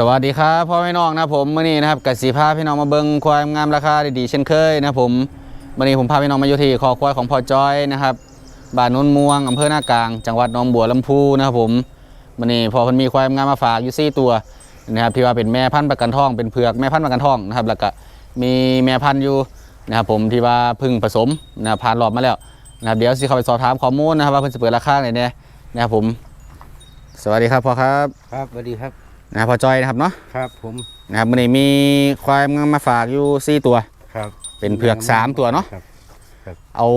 สวัสดีครับพ่อแม่น้องนะผมเมื่อนี้นะครับกสิพาพี่น้องมาเบิงควายงามราคาดีๆเช่นเคยนะผมมื่อนี้ผมพาพี่น้องมาอยู่ที่คอควายของพ่อจอยนะครับบ้านโนนม่วงอำเภอหน้ากลาง จังหวัดหนองบัวลำพูนะครับผมมื่อนี้พอมันมีควายงามมาฝากอยู่สี่ตัวนะครับที่ว่าเป็นแม่พันธุ์ประกันทองเป็นเผือกแม่พันธุ์ประกันทองนะครับแล้วก็มีแม่พันธุ์อยู่นะครับผมที่ว่าพึ่งผสมนะผ่านรอบมาแล้วนะครับเดี๋ยวสิเข้าไปสอบถามข้อมูลนะครับว่าเพิ่นจะเปิดราคาไหนเนี่ยนะครับผม สวัสดีครับพ่อครับครับสวัสดีครับ นะครับพ่อจอยนะครับเนาะครับผมนะครับมื่อนี้มีควายงามมาฝากอยู่สี่ตัวครับ เป็นเผือกสามตัวเนาะครับเอา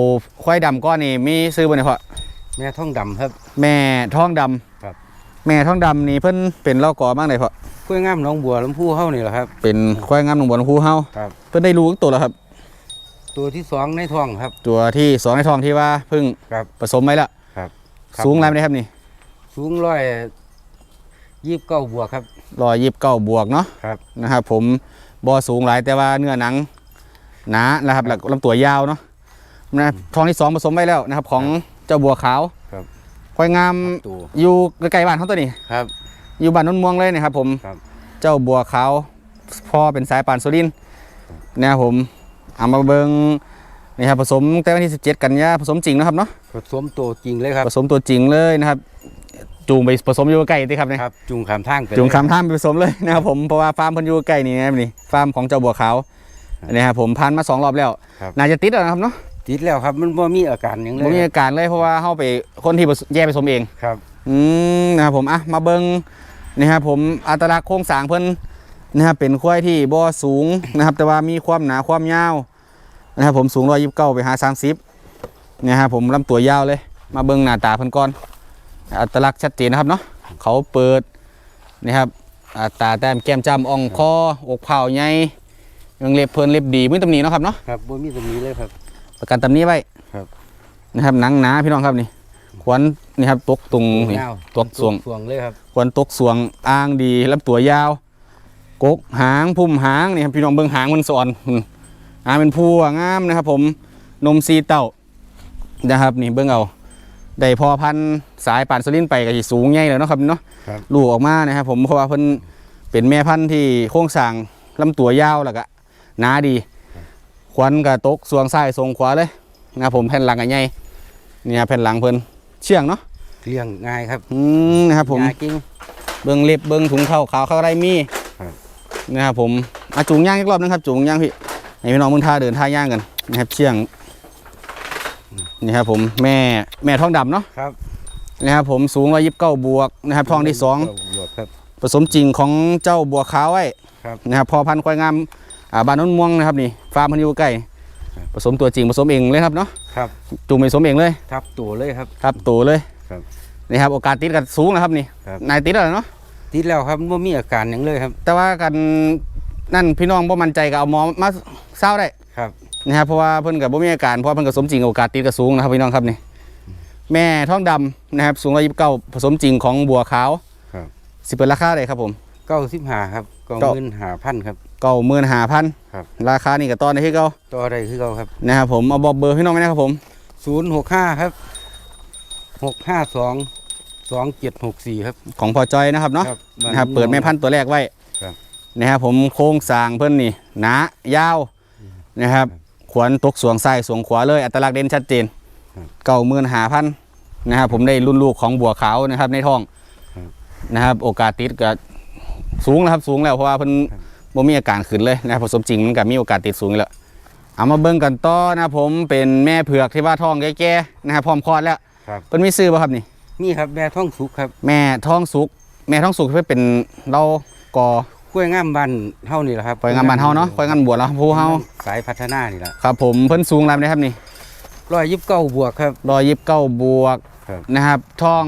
ควายดำก้อนนี่มีซื้อบ่เนี่ยพ่อแม่ท้องดำครับ แม่ท้องดำครับ แม่ท้องดำนี่เพิ่นเป็นเล่ากอบ้างเลยพ่อกล้วยงามหน้องบัวลำพูเฮานี่แหละครับ เป็นควายงามหนุ่มบนคูเฮาครับเพิ่นได้รู้ตัวแล้วครับ ตัวที่สองในท้องครับ ตัวที่สองในท้องที่ว่าเพิ่งครับผสมไว้แล้วครับ สูงอะไรไหมครับนี่ สูงร้อย ยี่สิบเก้าบวกครับรอยยิบเก้าบวกเนาะครับนะครับผมบ่สูงหลายแต่ว่าเนื้อหนังหนานะครับแล้วก็ลำตัวยาวเนาะนะครับท้องที่สองผสมไว้แล้วนะครับ ของเจ้าบัวขาวครับควายงามตัวอยู่ใกล้ๆบ้านเขาตัวนี้ครับ อยู่บ้านนนม่วงเลยนะครับ ผมครับเจ้าบัวขาวพ่อเป็นสายปานสุรินทร์นะครับผมเอามาเบิงนี่ครับผสมแต่วันที่ 17 กันยาผสมจริงนะครับเนาะผสมตัวจริงเลยครับผสมตัวจริงเลยนะครับ จูงไปผสมอยู่ใกล้ที่ครับเนี่ยครับจุงขามทางไปจูงเลยคำท่ามไปผสมเลยนะครับผมเพราะว่าฟาร์มเพันอยู่ใกล้นี่นะครับนี่ฟาร์มของเจ้าบัวขาวนะครับผมพันมาสองรอบแล้วครับน่าจะติดแล้วนะครับเนาะติดแล้วครับมันบ่มีอาการหยังเลผมมียอาการเลยเพราะว่าเข้าไปคนที่ผสแยกผสมเอง ครับ อืมนะครับผมอะมาเบิงนะครับผมอัตลักษณ์โครงสร้างเพิ่นนะครับเป็นควายที่บ่สูงนะครับ แต่ว่ามีความหนาความยาวนะครับผมสูงร้อยยิบเก้าไปหาสามสิบนะครับผมลำตัวยาวเลย มาเบิงหน้าตาเพิ่นก่อน อัตลักษณ์ชัดเจนนะครับเนาะเขาเปิดนะครับอ่าตาแต้มแก้มจ้ำอ่องคออกเผาใหญ่เรื่องเล็บเพิ่นเล็บดีมือตำหนิเนาะครับเนาะครับบ่มีตรงนี้เลยครับ ประกันตำหนี้ไว้ครับนะครับหนังหนาพี่น้องครับนี่ขวัญนี่ครับตกตรงนี่ยาวตกสวงสวงเลยครับควรตกสวงอ้างดีลำตัวยาว กกหางพุ่มหางนี่ครับพี่น้องเบิ่งหางมันสอนอืมหางเป็นพัวงามนะครับ ผมนมซีเต่านะครับนี่เบิ่งเอา ได้พอพันธุ์สายป่านสลินไปก็สิสูงใหญ่แล้วเนาะครับเนาะครับ ลูกออกมานะครับผมเพราะว่าเพิ่นเป็นแม่พันธุ์ที่โครงสร้างลำตัวยาวแล้วก็หนาดีขวัญกับตกสวงซ้ายทรงขวาเลยนะครับผมแผ่นหลังก็ใหญ่นี่ครับแผ่นหลังเพิ่นเชื่องเนาะเลี้ยงง่ายครับอืมนะครับผม ยากิ้ง เบิ้งเล็บเบิ้งถุงเท้าขาวเข้าไรมีครับ นะครับผมอาจูงย่างอีกรอบนึงครับจูงย่างพี่ให้พี่น้องมึงท่าเดินท่าย่างกันนะครับเชี่ยง นี่ครับผมแม่แม่ท้องดำเนาะครับนะครับผมสูงร้อยยิบเก้าบวกนะครับท้องที่สองบวกครับผสมจริงของเจ้าบัวขาวไว้ครับนะครับพอพันธุ์ควายงามอ่าบ้านโนนม่วงนะครับนี่ฟาร์มพันธุ์อยู่ใกล้ครับผสมตัวจริงผสมเองเลยครับเนาะครับจูงไปผสมเองเลยทับตัวเลยครับครับตัวเลยครับนี่ครับโอกาสติดกันสูงนะครับนี่ครับนายติดแล้วเนาะติดแล้วครับไม่มีอาการอย่างเลยครับ แต่ว่ากันนั่นพี่น้องบ่มั่นใจก็เอาหมอมาเศร้าได้ครับ นะครับเพราะว่าเพิ่นกับบ่มีอาการเพราะว่าเพิ่นก็สมจริงโอกาสติดก็สูงนะครับพี่น้องครับนี่แม่ท้องดำนะครับสูง129ผสมจริงของบัวขาวครับ สิเปิดราคาได้ครับผม เก้าสิบห้าครับเก้าเก้าหมื่นห้าพันครับ95,000ครับราคานี่ก็ตอนนี้คือเก่าต่อได้คือเก้าครับนะครับผมเอาบอกเบอร์พี่น้องไว้นะครับผมศูนย์หกห้าครับหกห้าสองสองเจ็ดหกสี่ครับ ของพอจอยนะครับเนาะครับนะครับเปิดแม่พันธุ์ตัวแรกไว้ครับนะครับผมโครงสร้างเพิ่นนี่หนายาวนะครับ ขวนตกสวงซ้ายสวงขวาเลยอัตลักษณ์เด่นชัดเจนครับเก้าหมื่นหาพันนะครับผมได้รุ่นลูกของบัวขาวนะครับในท้องครับนะครับ โอกาสติดก็สูงนะครับสูงแล้วเพราะว่าเพิ่นครับบ่มีอาการขึ้นเลยนะครับผสมจริงมันก็มีโอกาสติดสูงอยู่แล้วเอามาเบิ่งกันต่อนะครับผมเป็นแม่เผือกที่ว่าท้องแก่ๆนะครับพร้อมคลอดแล้วครับเพิ่นมีซื้อป่ะครับนี่นี่ครับแม่ท้องสุกครับ แม่ท้องสุก แม่ท้องสุกเพื่อเป็นเรากอ กล้วยงามบ้านเฮานี่แหละครับคอยงานบ้านเฮาเนาะคอยงานบวชแล้วผู้เฮาสายพัฒนานี่แหละครับ ผมเพิ่นสูงแล้วนะครับนี่ร้อยยิบเก้าบวกครับ รอยยิบเก้าบวกครับ นะครับท้อง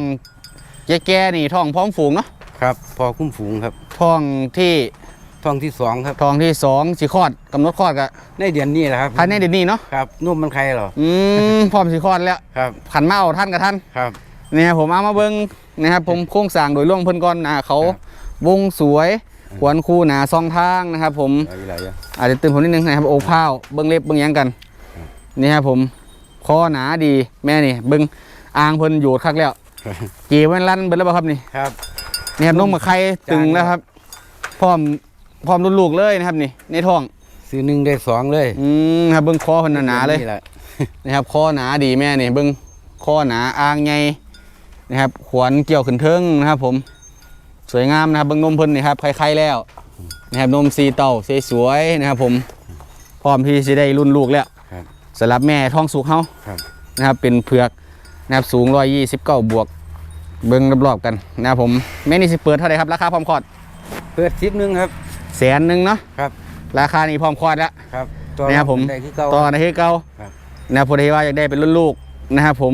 แก่ๆนี่ท้องพร้อมฝูงเนาะครับพอคุ้มฝูงครับท้องที่ท้องที่สองครับทองที่สองสิคลอดกำหนดคลอดก็ในเดือนนี้แหละครับภายในเดือนนี้เนาะครับนุ่มมันใครเหรออืมพร้อมสิคลอดแล้วครับขันมาเอาท่านกับท่าน ครับเนี่ยผมเอามาเบิ้งนะครับผมโครงสร้างโดยรวมเพิ่นก่อนอ่าเขาครับวงสวย ขวนคู่หนาซองทางนะครับผมเอาอีกหลายอย่างอาจจะตื่นผมนิดนึงนะครับโอ้พ้าวเบิ้งเล็บเบิ้งหยังกันนี่ครับผมคอหนาดีแม่นี่เบิ้งอ่างเพิ่นโยดคักแล้วเกี่ยวมันลั่นเบิ้แล้วบ่ครับนี่ครับนี่ครับนมกับไข่ตึงแล้วครับ พร้อมพร้อมรุ่นลูกเลยนะครับนี่ ในท้องซื้อหนึ่งได้สองเลยอืมครับเบิ้งคอเพิ่นหนาๆเลยแหละนะครับคอหนาดีแม่นี่เบิ้งคอหนาอ่างใหญ่นะครับ ขวนเกี่ยวขึ้นเทิงนะครับผม สวยงามนะครับเบิ้งนมเพิ่นนี่ครับไข่ๆแล้วนะครับนมสีเต้าสวยๆนะครับผมพร้อมที่จะได้รุ่นลูกแล้วครับสำหรับแม่ท้องสุกเฮาครับนะครับเป็นเผือกนะครับสูง129บวก เบิ้งรอบๆกันนะครับผมแม่นี่สิเปิดเท่าไหร่ครับราคาพร้อมคลอดเปิดซิปหนึงครับแสนหนึ่งเนาะครับราคานี้พร้อมคลอดแล้วครับตัวนะครับผมได้ที่เก่าต่อในที่เก่าครับนะครับพอดีว่าอยากได้เป็นรุ่นลูกนะครับผม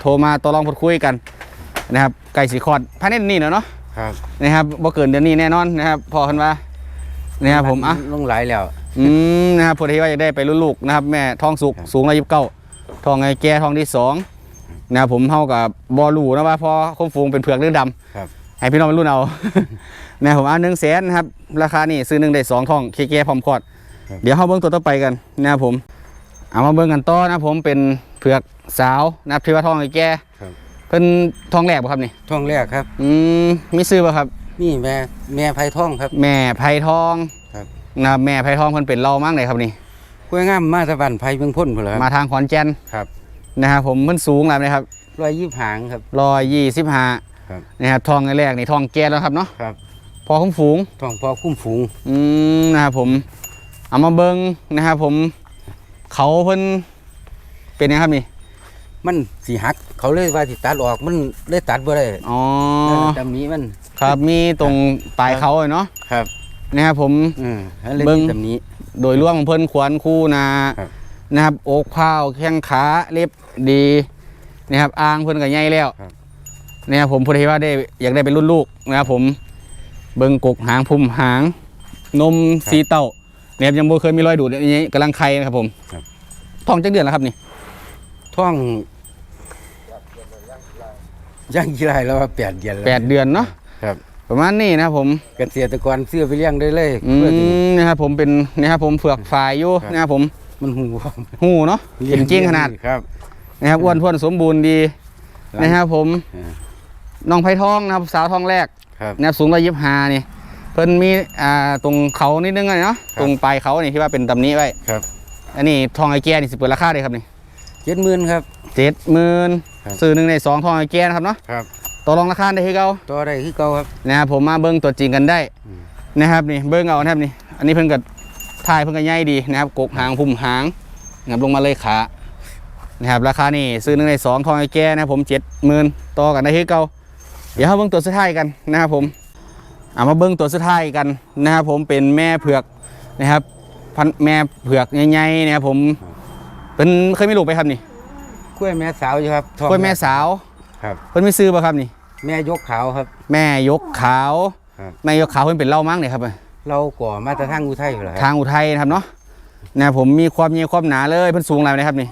โทรมาต่อรองพูดคุยกันนะครับไก่สีคลอดภายในเดือนนี้เนาะเนาะ ครับนะครับบ่เกินเดือนนี้แน่นอนนะครับพอคันว่านะครับผมอะลงหลายแล้วอืมนะครับพอดีว่าอยากได้ไปรุ่นลูกนะครับแม่ท้องสุกครับสูงร้อยยี่สิบเก้าท้องไงแก่ท้องที่สองนะครับผมเท่ากับบอลูนะว่าพอคมฟูงเป็นเผือกเรื่องดำครับให้พี่น้องเป็นรุ่นเอานะครับผมเอาหนึ่งแสนนะครับราคานี่ซื้อหนึ่งได้สองท้องเคแก่พร้อมคลอดครับเดี๋ยวเราเบิ้งตัวต่อไปกันนะครับผมเอามาเบิ้งกันต่อนะครับผมเป็นเผือกสาวนะครับที่ว่าท้องไอ้แก่ครับ เพิ่นท้องแรกบ่ครับนี่ท้องแรกครับ อืมมีซื้อบ่ครับ นี่แม่แม่ไผ่ท้องครับ แม่ไผ่ทองครับ นะครับแม่ไผ่ทองเพิ่นเป็นเรามั่งเลยครับนี่ กล้วยงามมาตะวันไผ่เมืองพ่นพุ่นเหรอคมารับทางขอนแก่นครับนะครับผมเพิ่นสูงแล้วนะครับร้อยยี่หางครับ ร้อยยี่สิบห้าครับ นะครับทองไอ้แรกนี่ทองแก่แล้วครับเนาะครับพอคุ้มฝูง ท้องพอคุ้มฝูงอืมนะครับผมเอามาเบิ้งนะครับผมเขาเพิ่นเป็นยังครับนี่ มันสีหัก เขาเลยว่าสิตัดออกมันเลยตัดบ่ได้อ๋อจำนี้มัน ครับมีตรงปลายเขาเลยเนาะครับนะครับผมอืมเลยเบิ่งจำนี้ โดยรวมของเพิ่นขวานคู่นาครับนะครับอกเผาวแข้งขาเล็บดีนะครับอ่างเพิ่นก็ใหญ่แล้วครับนะครับผมพอดีว่าได้อยากได้เป็นรุ่นลูกนะครับผมเบิ่งกกหางพุ่มหาง นมสีเต้าเนี่ยยังบ่เคยมีรอยดูดอันนี้กำลังไข่นะครับผมครับท้องจักเดือนแล้วครับนี่ท้อง ย่างกี่ไรแล้วว่าแปดเดือนแล้วแปดเดือนเนาะครับประมาณนี้นะครับผมเกษตรกรซื้อไปเลี้ยงได้เลยอืเพื่อที่มนะครับผมเป็นนะครับผมเผือกฝ่ายอยู่ครับนะครับผมมันหูหูเนาะเป็นจริงขนาดครับนะครับอ้วนท้วนสมบูรณ์ดีนะครับผมอ่าน้องไผ่ทองนะครับสาวทองแรกครับนะครับสูงร้อยยี่สิบห้านี่เพิ่นมีอ่าตรงเขานิดนึงอะเนาะครับตรงปลายเขานี่ที่ว่าเป็นตำหนี้ไว้ครับ อันนี้ทองไอแก่นี่สิเปิดราคาเลยครับนี่เจ็ดหมื่นครับเจ็ดหมื่น ครับซื้อหนึ่งในสองทองไอแก่นะครับเนาะครับ ต่อรองราคาได้ที่เก่าต่อได้คือเก่าครับ นะครับผมมาเบิ้งตัวจริงกันได้อืม นะครับนี่เบิ้งเอานะครับนี่ อันนี้เพิ่นก็ถ่ายเพิ่นก็ใหญ่ดีนะครับกกหางพุ่มหางนะครับลงมาเลยขานะครับราคานี่ซื้อหนึ่งในสองทองไอแก่นะครับผมเจ็ดหมื่นต่อกันได้ที่เก่าเดี๋ยวเราเบิ้งตัวสุดท้ายกันนะครับผมเอามาเบิ้งตัวสุดท้ายกันนะครับผมเป็นแม่เผือกนะครับพันแม่เผือกใหญ่ๆนะครับผมเป็นเคยมีลูกไปครับนี่ กล้วยแม่สาวอยู่ครับท้องกล้วยแม่สาวครับเพิ่นไม่ซื้อป่ะครับนี่ แม่ยกขาวครับ แม่ยกขาวครับ แม่ยกขาวเพิ่นเป็นเล่ามั้งเนี่ยครับเราก่อมาแต่ทางอุทัยอยู่แล้วคทารับงอุทัยนะครับเนาะนะผมมีความมีความหนาเลยเพิ่นสูงอะไรนะครับนี่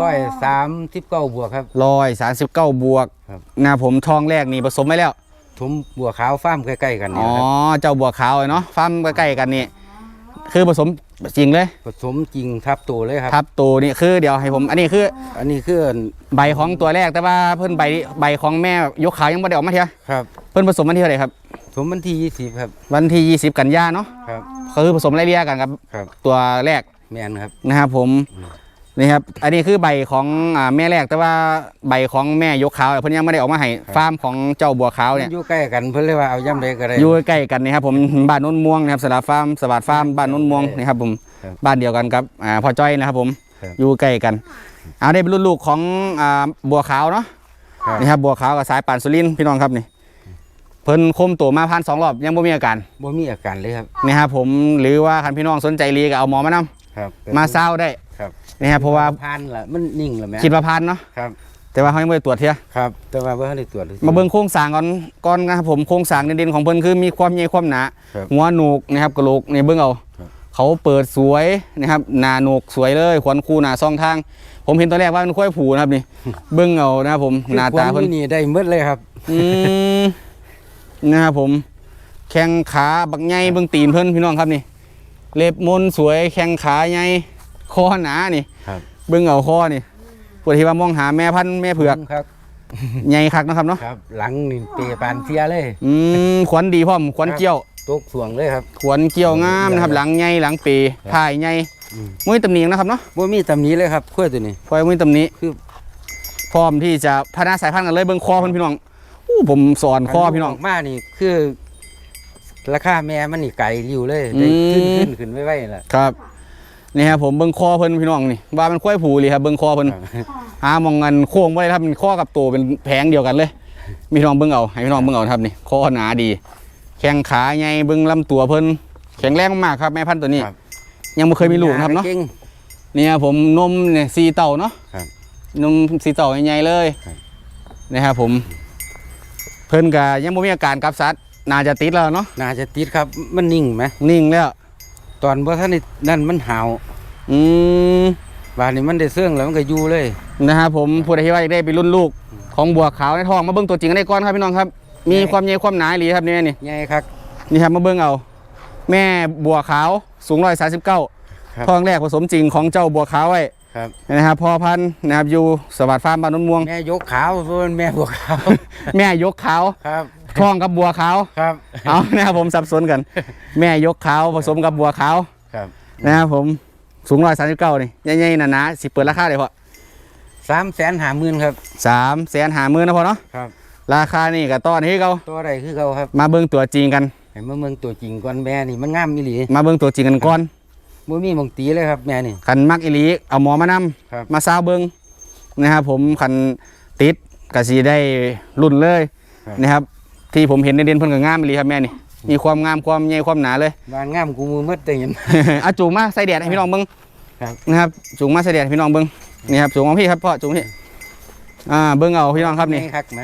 ร้อยสามสิบเก้าบวกครับ ร้อยสามสิบเก้าบวกครับ นะผมทองแรกนี่ผสมไว้แล้ว ถมบัวขาวฟ้าร์มใกล้ๆกันอ๋นี่อครับเจ้าบัวขาวเนาะฟาร์มใกล้ๆกันนี่ คือผสม จริงเลยผสมจริงทับตัวเลยครับทับตัวนี่คือเดี๋ยวให้ผม อันนี้คือ อันนี้คือใบของตัวแรกแต่ว่าเพิ่นใบใบของแม่ยกขาวยังไม่ได้ออกมาเทียครับเพิ่นผสมวันที่เท่าไหร่ครับสมวันที่ยี่สิบครับวันที่20กันยาเนาะครับคือผสมไล่เลี่ยกันกับครับตัวแรกแมนครับนะครับผมอืม นี่ครับ อันนี้คือใบของอ่าแม่แรกแต่ว่าใบของแม่ยกขาวเพิ่นยังไม่ได้ออกมาให้ฟาร์มของเจ้าบัวขาวเนี่ย อยู่ใกล้กันเพื่อเลยว่าเอาย่ำใดก็ได้ อยู่ใกล้กันนี่ครับผมบ้านโน้นม่วงนะครับสลับฟาร์มสวัสดฟาร์มบ้านโน้นม่วงนี่ครับผมครับบ้านเดียวกันกับอ่าพ่อจ้อยนะครับผมครับ อยู่ใกล้กันเอาได้เป็นรุ่นลูกของอ่าบัวขาวเนาะครับนี่ครับบัวขาวกับสายป่านสุรินทร์พี่น้องครับนี่เพิ่นคมตัวมาพันสองรอบยังบ่มีอาการบ่มีอาการเลยครับนี่ครับผมหรือว่าคันพี่น้องสนใจรีก็เอาหมอมานํครับมาเศร้าได้ ครับนี่ครับเพราะว่าพันละมันนิ่งละแม่คิดว่าพันเนาะครับแต่ว่าเขายังไม่ได้ตรวจเทียครับ แต่ว่าเ่ได้ตรวจลยมาเบิ่งโครงสร้างก่อนก่อนนะครับผมโครงสร้างเด่นๆของเพิ่นคือมีความใหญ่ความหนาครับหัวโหนกนะครับกระโหลกนี่เบิ่งเอาครับเขาเปิดสวยนะครับหนาโหนกสวยเลยขวัญคูหนาซองทาง ผมเห็นตอนแรกว่ามันค่อยผูนะครับนี่ เบิ่งเอานะครับผมหน้าตาคือเพิ่นควมนี่ได้หมดเลยครับอืมนะครับผม แข้งขาบักใหญ่เบิ่งตีนเพิ่นพี่น้องครับนี่ เล็บมนสวยแข้งขาใหญ่ คอหนานี่ครับเบิ่งเอาคอนี่ปวดที่ว่ามองหาแม่พันธุ์แม่เผือกครับใหญ่คักนะครับเนาะครับ หลังนี่เปปานเสียเลย อืมขวัญดีพร้อมขวัญครับเกี่ยวตกสวงเลยครับ ขวัญเกี่ยวงามนะครับครับหลังใหญ่หลังปีครับถ่ายใหญ่อืมมุ้ยตำหนินะครับเนาะบ่มีตำหนี้เลยครับขั้วตัวนี้พอยมุ้ยตำหนิคือพร้อมที่จะพัฒนาสายพันธุ์กันเลยเบิ่งคอเพิ่นพี่น้องอู้ผมสอนคอพี่น้องกมานี่คือราคาแม่มันนี่ไก่ริ้วเลยได้อืมขึ้นขึ้นขึ้นไว้ๆล่ะครับ นี่ครับผมเบิ่งคอเพิ่นพี่น้องนี่ว่ามันค่อยผูเลยครับเบิ่งคอเพิ่นครับหามองกันโค้งบ่ได้ครับมันข้อกับตัวเป็นแผงเดียวกันเลยมีพี่น้องเบิ่งเอาให้พี่น้องเบิ่งเอาครับนี่คอหนาดี แข้งขาใหญ่เบิ่งลำตัวเพิ่นแข็งแรงมากครับแม่พันธุ์ตัวนี้ครับยังบ่เคยมีลูกนะครับเนาะก่งเนี่ยผมนมเนี่ยสีเต่าเนาะครับนมสีเต่าใหญ่ๆเลยครับนะครับผม เพิ่นก็ยังบ่มีอาการกับสัตว์น่าจะติดแล้วเนาะน่าจะติดครับมันนิ่งไหมนิ่งแล้ว ตอนบ่ท่านได้นั่นมันหาวอืมบาดนี้มันได้เสื่องแล้วมันก็อยู่เลย นะครับผมผู้ใดที่ว่าอยากได้ไปรุ่นลูกของบัวขาวในท้องมาเบิ่งตัวจริงกันได้ก่อนครับพี่น้องครับ มีความใหญ่ความหนาอีหลีครับนี่นี่ใหญ่ครับ นี่ครับมาเบิ่งเอา แม่บัวขาวสูงร้อยสาสิบเก้าครับท้องแรกผสมจริงของเจ้าบัวขาวไว้ครับ นะครับพ่อพันธุ์นะครับอยู่สวัสดิ์ฟาร์มบ้านนนม่วง แม่ยกขาวส่วนแม่บัวขาว แม่ยกขาว ครับ ท้องกับบัวขาวครับเอานะครับผมสับสนกัน แม่ยกขาวผสมกับบัวขาวครับนะครับผมสูงร้อยสาสิบเก้านี่ใหญ่ๆหนาๆสิเปิดราคาเลยพอสามแสนหาหมื่นครับสามแสนหาหมื่นนะพอเนาะครับราคานี่กับต้อนให้เขาตัวใดคือเขาครับ มาเบิ่งตัวจริงกันให้มาเมืองตัวจริงก่อนแม่นี่มันงามอีหลีมาเบิ่งตัวจริงกันก่อนบ่มีหมองตีเลยครับแม่นี่ขันมักอีหลีเอาหมอมานำครับมาซาวเบิ่งนะครับผมขันติดกะสีได้รุ่นเลยครับนะครับ ที่ผมเห็นในเด่นเพิ่นก็งามอีหลีครับแม่นี่มีความงามความใหญ่ความหนาเลยบ้านงามกูมือมืดแต่เห็นเอาจูงมาใส่แดดให้พี่น้องเบิ่งครับนะครับจูงมาใส่แดดให้พี่น้องเบิ่งนี่ครับจูงของพี่ครับพ่อจูงพี่อ่าเบิ่งเอาพี่น้องครับนี่ใหญ่คักไหม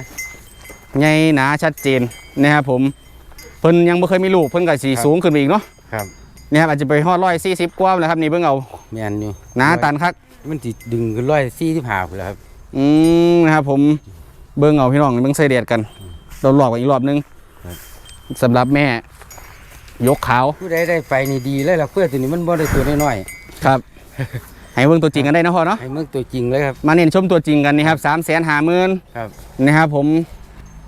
ใหญ่หนาชัดเจนนะครับผมเพิ่นยังบ่เคยมีลูกเพิ่นก็สิครับสูงขึ้นไปอีกเนาะครับนี่ครับอาจจะไปฮอด140กว่าแล้วครับนี่เบิ่งเอาแม่นอยู่หนาตันคักมันสิดึงขึ้นร้อยสี่สิบห้าพุ่นแหล้วครับอืมนะครับผมเบิ่งเอาพี่น้องเบิ่งใส่แดดกัน เราหลอกกันอีกรอบนึงสำหรับแม่ ยกขาวผู้ใดได้ไปนี่ดีเลยล่ะเพื่อตัวนี้มันบ่ได้ตัวน้อยครับให้เบิ่งตัวจริงกันได้นะพ่อเนาะๆให้เมืองตัวจริงเลยครับ มาเน้นชมตัวจริงกันนี่ครับสามแสนหาหมื่นครับ นะครับผม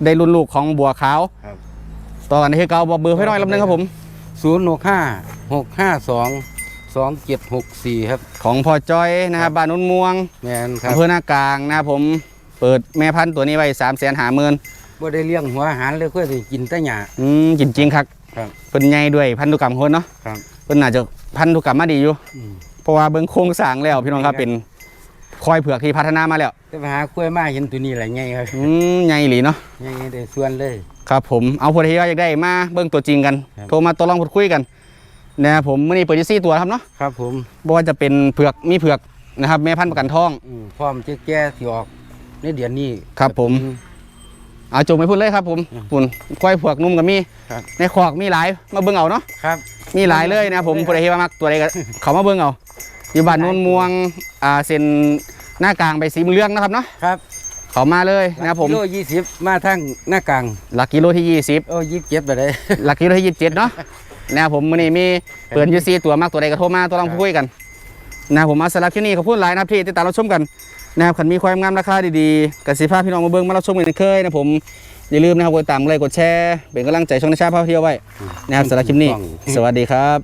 ได้รุ่นลูกของบัวขาวครับ ต่อกันที่เก่าบอกเบอร์ให้หน่อยลำนึงครับผม ศูนย์หกห้าหกห้าสองสองเจ็ดหกสี่ครับของพ่อจ้อยนะครับบ้านนุ่นม่วงแม่นครับอำเภอหน้ากลางนะครับผมเปิดแม่พันธุ์ตัวนี้ไว้สามแสนหาหมื่น บ่ได้เลี้ยงหัวอาหารเลยเพื่อสิกินแต่หญ้า อืมจริงจริงๆครับครับเป็นใหญ่ด้วยพันธุกรรมคนเนาะครับเป็นน่าจะพันธุกรรมมาดีอยู่อืม เพราะว่าเบิ้งโครงสร้างแล้วพี่น้องครับครับเป็นควายเผือกที่พัฒนามาแล้วแต่ไปหากล้วยมาเห็นตัวนี้แหละไงครับอืมใหญ่หลีเนาะ ไงได้ส่วนเลย ครับผมเอาผู้ใดที่ว่าอยากได้มาเบิ้งตัวจริงกัน ครับ โทรมาตัวลองพูดคุยกันนะครับผมมื่อนี้เปิดยี่ซี่ตัวครับเนาะครับผมบ่ว่าจะเป็นเผือกมีเผือกนะครับแม่พันธุ์ประกันทอง อืมพร้อมจะแก้ที่ออกในเดือนนี้ครับผม เอาจงไปพูดเลยครับผมอืมปุ่นควายเผือกนุ่มกับมี ครับในคอกมีหลายมาเบิ้งเอาเนาะครับ มีหลายเลยนะครับผมผู้ใดที่ว่ามักตัวใดก็เขามาเบิ้งเอาอยู่บ้านโนนม่วงอ่าเส้นหน้ากลางไปสีเรื่องนะครับเนาะครับเขามาเลยนะครับผมกิโลยี่สิบมาทั้งหน้ากลางหลักกิโลที่20โอ้ยี่สิบเจ็ดไปเลยหลักกิโลที่27เนาะนะครับผมมื้อนี้มีเปิดอยูซีตัวมากตัวใดก็โทรมาตัวลองพูดคุยกันนะครับผมเอาสำหรับที่นี่ขอบคุณหลายนะครับที่ติดตามรับชมกัน นะครับขันมีความงามราคาดีๆกสิภาพพี่น้องมาเบิ้งมารับชมกันอีกเคยนะผมอย่าลืมนะครับกดตามกดไลค์กดแชร์เป็นกำลังใจช่องในชาติพาเที่ยวไว้นะครับสำหรับคลิปนี้ สวัสดีครับ